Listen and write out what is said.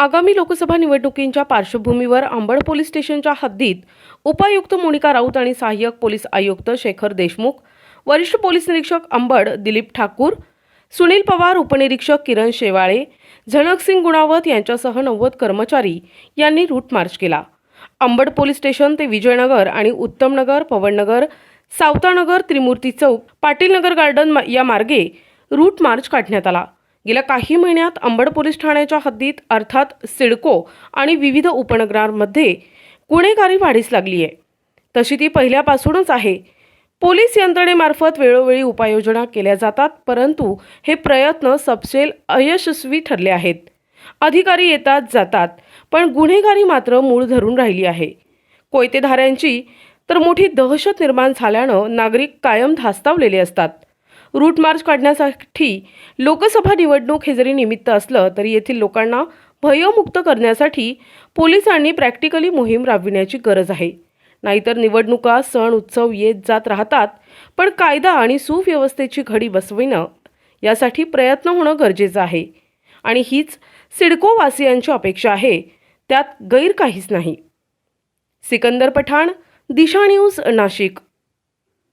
आगामी लोकसभा निवडणुकींच्या पार्श्वभूमीवर अंबड पोलीस स्टेशनच्या हद्दीत उपायुक्त मोनिका राऊत आणि सहाय्यक पोलीस आयुक्त शेखर देशमुख वरिष्ठ पोलीस निरीक्षक अंबड दिलीप ठाकूर सुनील पवार उपनिरीक्षक किरण शेवाळे झणकसिंग गुणावत यांच्यासह नव्वद कर्मचारी यांनी रूट मार्च केला. अंबड पोलीस स्टेशन ते विजयनगर आणि उत्तमनगर पवननगर सावतानगर त्रिमूर्ती चौक पाटीलनगर गार्डन या मार्गे रूट मार्च काढण्यात आला. गेल्या काही महिन्यात अंबड पोलीस ठाण्याच्या हद्दीत अर्थात सिडको आणि विविध उपनगरांमध्ये गुन्हेगारी वाढीस लागली आहे तशी ती पहिल्यापासूनच आहे. पोलीस यंत्रणेमार्फत वेळोवेळी उपाययोजना केल्या जातात परंतु हे प्रयत्न सपशेल अयशस्वी ठरले आहेत. अधिकारी येतात जातात पण गुन्हेगारी मात्र मूळ धरून राहिली आहे. कोयतेधाऱ्यांची तर मोठी दहशत निर्माण झाल्यानं नागरिक कायम धास्तावलेले असतात. रूट मार्च काढण्यासाठी लोकसभा निवडणूक हे जरी निमित्त असलं तरी येथील लोकांना भयमुक्त करण्यासाठी पोलिसांनी प्रॅक्टिकली मोहीम राबविण्याची गरज आहे. नाहीतर निवडणुका सण उत्सव येत जात राहतात पण कायदा आणि सुव्यवस्थेची घडी बसविणं यासाठी प्रयत्न होणं गरजेचं आहे. आणि हीच सिडकोवासियांची अपेक्षा आहे त्यात गैर काहीच नाही. सिकंदर पठाण दिशा न्यूज नाशिक.